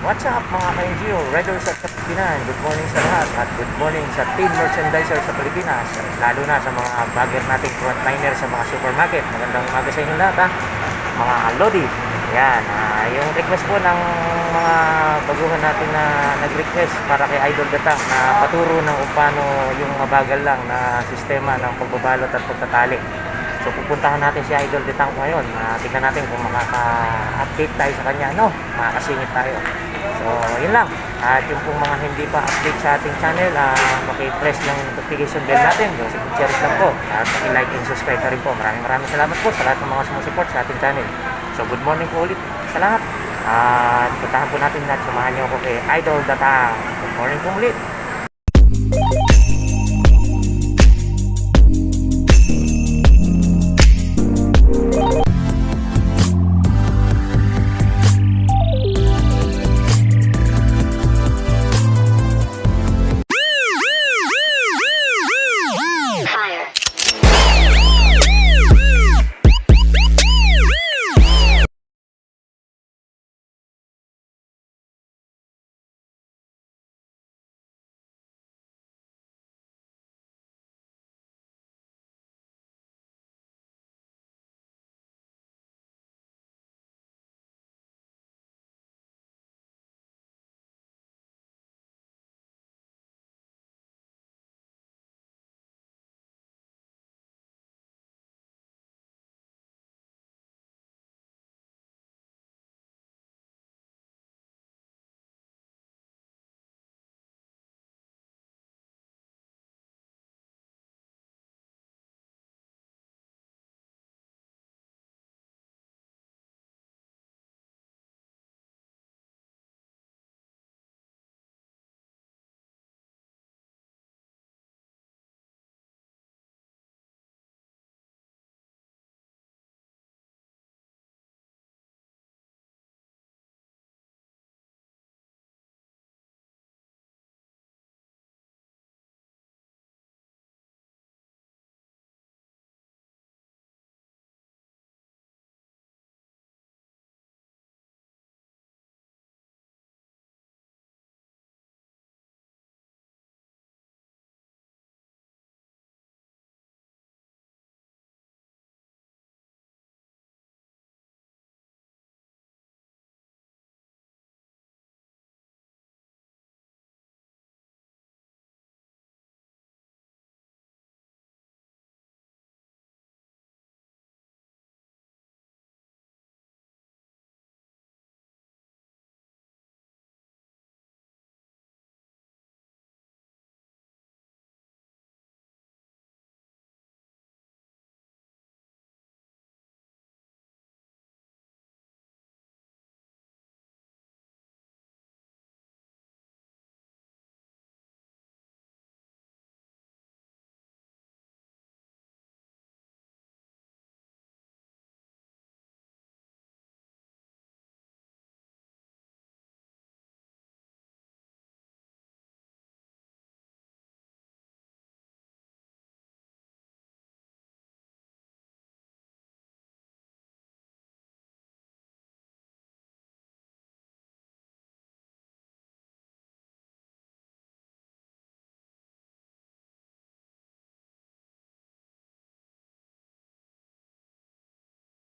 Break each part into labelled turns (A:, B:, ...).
A: What's up mga ka-NGO, Riders at Kapinan, good morning sa lahat at good morning sa team merchandiser sa Pilipinas lalo na sa mga bagger nating frontliner sa mga supermarket magandang umaga sa inyo lahat ha mga Lodi yan, ah, yung request po ng mga baguhan natin na nag-request para kay Idol Gatang na paturo ng kung paano yung mabagal lang na sistema ng pagbabalot at pagtatali So pupuntahan natin si Idol Detang ngayon. Uh, tignan natin kung makaka-update tayo sa kanya. No, makakasingit tayo. So yun lang. At yung pong mga hindi pa update sa ating channel, uh, maki-press ng notification bell natin. Yung share lang po. At maki-like and subscribe na rin po. Maraming maraming salamat po sa lahat ng mga sumusupport sa ating channel. So good morning po ulit sa lahat. At puntahan po natin at samahan niyo ako kay Idol Datang. Good morning po ulit.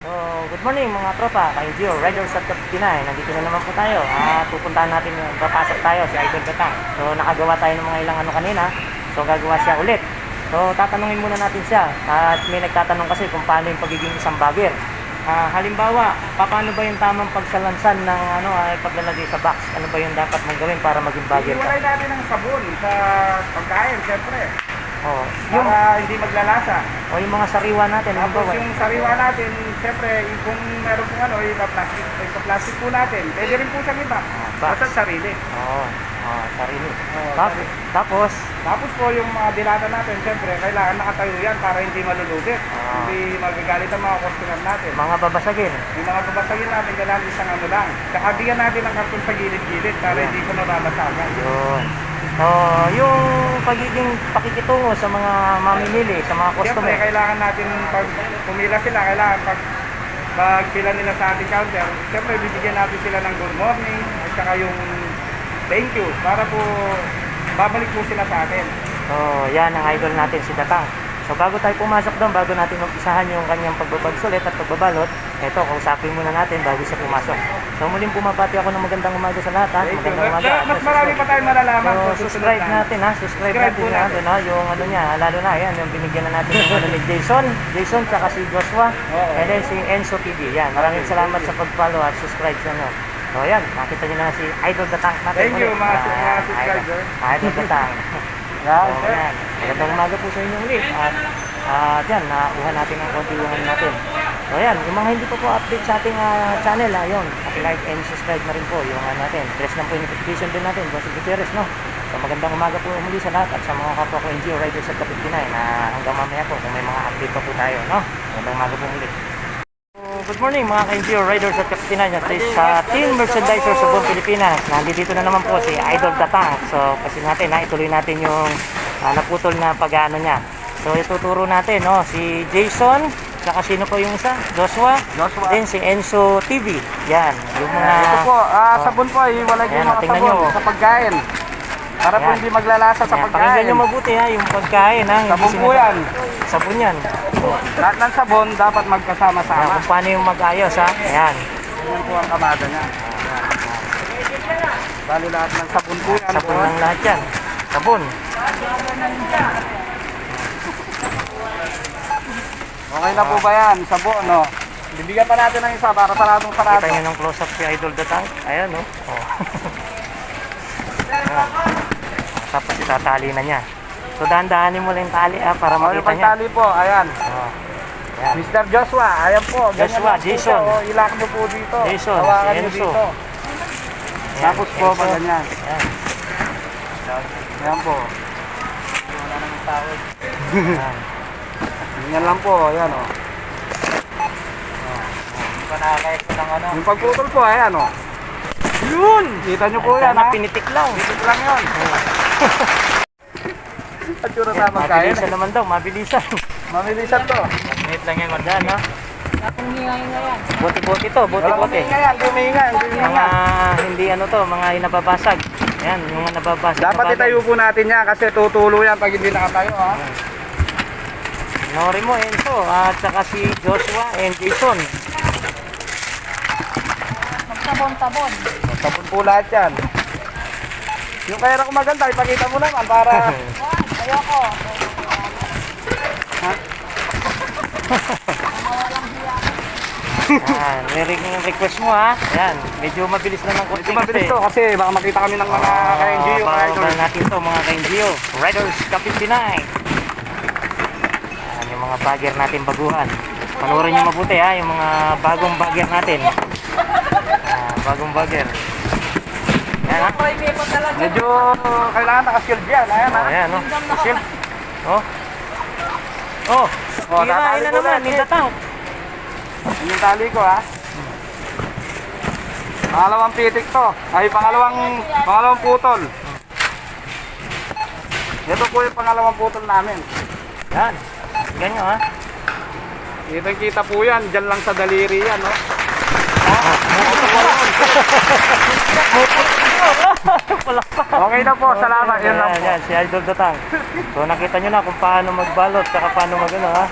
A: So, good morning mga tropa, kay Gio, Riders at Kapinay. Nandito na naman po tayo. At pupuntahan natin, papasok tayo si Idol Gatang. So, nakagawa tayo ng mga ilang ano kanina. So, gagawa siya ulit. So, tatanungin muna natin siya. At may nagtatanong kasi kung paano yung pagiging isang bagger. Ah, halimbawa, paano ba yung tamang pagsalansan ng ano, ay paglalagay sa box? Ano ba yung dapat mong gawin para maging bagger ka?
B: Iwalay natin ng sabon sa pagkain, siyempre.
A: Oh, yung,
B: Para hindi maglalasa.
A: o yung mga sariwa natin,
B: Tapos
A: halimbawa.
B: yung sariwa natin, siyempre, kung meron pong ano, ipa-plastic, ipa-plastic po natin. Pwede rin po siyang iba.
A: box.
B: Basta sarili.
A: Oo, oh, sarili.
B: Oo,
A: Tapos, tapos,
B: Tapos po yung mga dilata natin, siyempre, kailangan nakatayo yan para hindi malulubit.
A: Ah.
B: Hindi magagalit ang mga customer natin.
A: mga babasagin.
B: Yung mga babasagin natin, kailangan isang ano lang. Saka bigyan natin ng karton sa gilid-gilid para
A: Yeah.
B: hindi ko nababasagin.
A: Yun. So, yung pagiging pakikitungo sa mga mamimili, sa mga
B: Siyempre,
A: customer.
B: kailangan natin pag pumila sila, kailangan pag pag sila nila sa ating counter, siyempre bibigyan natin sila ng good morning at saka yung thank you para po babalik po sila sa atin.
A: So, yan ang idol natin si Datang. So, bago tayo pumasok doon, bago natin umpisahan yung kanyang pagbabagsulit at pagbabalot, eto, kausapin muna natin bago siya pumasok. So, muling pumabati ako ng magandang umaga sa lahat, ha? Magandang umaga.
B: Mas marami pa tayong malalaman.
A: So,
B: kung
A: subscribe
B: na.
A: natin ha, subscribe
B: Subscribe
A: natin
B: natin.
A: ano, yung ano niya, lalo na yan, yung binigyan na natin yung ano ni Jason, Jason tsaka si Joshua,
B: Oo.
A: and then si Enzo TV, yan. Maraming
B: Okay,
A: salamat sa pag-follow at subscribe sa ano. So, yan, nakita niyo na si Idol the Tank natin.
B: Thank you, mga-
A: yan,
B: subscriber.
A: Idol, Tank.
B: Yan,
A: So,
B: sir.
A: yan. Magandang umaga po sa inyo ulit. At ah, yan, nakuha natin ang konti yung ano natin. So yan, yung mga hindi pa po update sa ating ah, channel, ayun, like and subscribe na rin po yung ano natin. Press lang po yung notification din natin, Boss Gutierrez, no? So magandang umaga po muli sa lahat at sa mga kapwa ko NGO Riders at Kapit Pinay na hanggang mamaya po kung may mga update pa po tayo, no? Magandang umaga po muli. So, Good morning mga ka-NGO Riders at Kapitinan at least sa Team Merchandiser sa buong Pilipinas. Nandito na naman po si Idol Datang. So kasi natin na ituloy natin yung ah, naputol na pag-ano niya. So ituturo natin no si Jason saka sino po yung isa? Joshua.
B: Joshua.
A: Then si Enzo TV. Yan, yung mga
B: Ito po, ah,
A: Oh.
B: sabon po, iwalay ko
A: Ayan,
B: yung mga
A: tingnan
B: sabon
A: nyo.
B: sa pagkain. Para po
A: Ayan.
B: hindi maglalasa sa
A: Yan, pakinggan
B: pagkain.
A: nyo mabuti ha, yung pagkain ha. hindi
B: Sabon po
A: sinasa-
B: yan.
A: Sabon yan.
B: Lahat ng sabon dapat magkasama-sama.
A: kung paano yung mag-ayos ha. Ayan.
B: Yan po ang kamada niya. Bali lahat ng sabon po yan.
A: Sabon
B: po.
A: lang lahat yan. Sabon.
B: Okay na po ba yan? Sabon, no? Bibigyan pa natin ng isa para saradong sarado.
A: Kita nyo ng close-up si Idol Datang. Ayan, no? Oh. Ayan. Tapos itatali na niya. So, dahan-dahanin mo lang yung tali, ah, para makita niya.
B: pagtali po, ayan.
A: Oh. Ayan.
B: Mr. Joshua, ayan po. ganyan
A: Joshua,
B: lang po
A: Jason.
B: siya, o. Ilak mo po dito.
A: Jason,
B: Hawakan
A: si Enzo.
B: dito.
A: Ayan,
B: Tapos po,
A: Enzo.
B: pag ganyan.
A: Ayan.
B: Ayan po.
A: Ayan.
B: Ganyan lang po, ayan o.
A: Hindi pa nakaka-extra ng ano.
B: Yung pagputol po, ayan o. Yun! Kita nyo po yan,
A: Sana
B: ha?
A: pinitik lang.
B: Ito lang yun. At yun na magkain.
A: Mabilisan naman daw, mabilisan.
B: Mamilisan to.
A: Minute lang yan, magdaan, ha? Buti-buti to, buti-buti.
B: kuminga yan, kuminga, kuminga.
A: Mga hindi ano to, mga nababasag. Ayan, yung nababasag. na
B: Dapat itayo po natin yan kasi tutulo yan pag hindi nakatayo, ha?
A: Nori mo, Enzo, at saka si Joshua and Jason.
C: Sabon-sabon.
B: Sabon po lahat yan. Yung kaya ko maganda, ipakita mo naman para...
C: Ayoko.
A: Ayan, may yung request mo ha. Ayan, medyo mabilis na ng konti
B: Ito mabilis to kasi baka makita kami ng mga
A: Ah,
B: ka-NGO, mga idol.
A: natin to mga ka-NGO. Riders Kapit Pinay. Mga bagger natin baguhan. Panoorin nyo mabuti ha, yung mga bagong bagger natin. Ah, bagong bagger. Ayan ha.
B: Medyo kailangan naka-shield yan, ayan ha?
A: Oh, ayan oh. Shield. Oh. Oh,
B: Oh, tatali
A: na naman,
B: natin.
A: nindatang.
B: Yun yung tali ko ha. Pangalawang pitik to. Ay, pangalawang, pangalawang putol. Ito po yung pangalawang putol namin.
A: Yan. Ganyan ha.
B: Kitang kita po yan, dyan lang sa daliri yan, no? Okay na po, salamat. Yun lang
A: Yan,
B: po.
A: yan, si Idol Datang. So nakita nyo na kung paano magbalot, saka paano mag ano ha.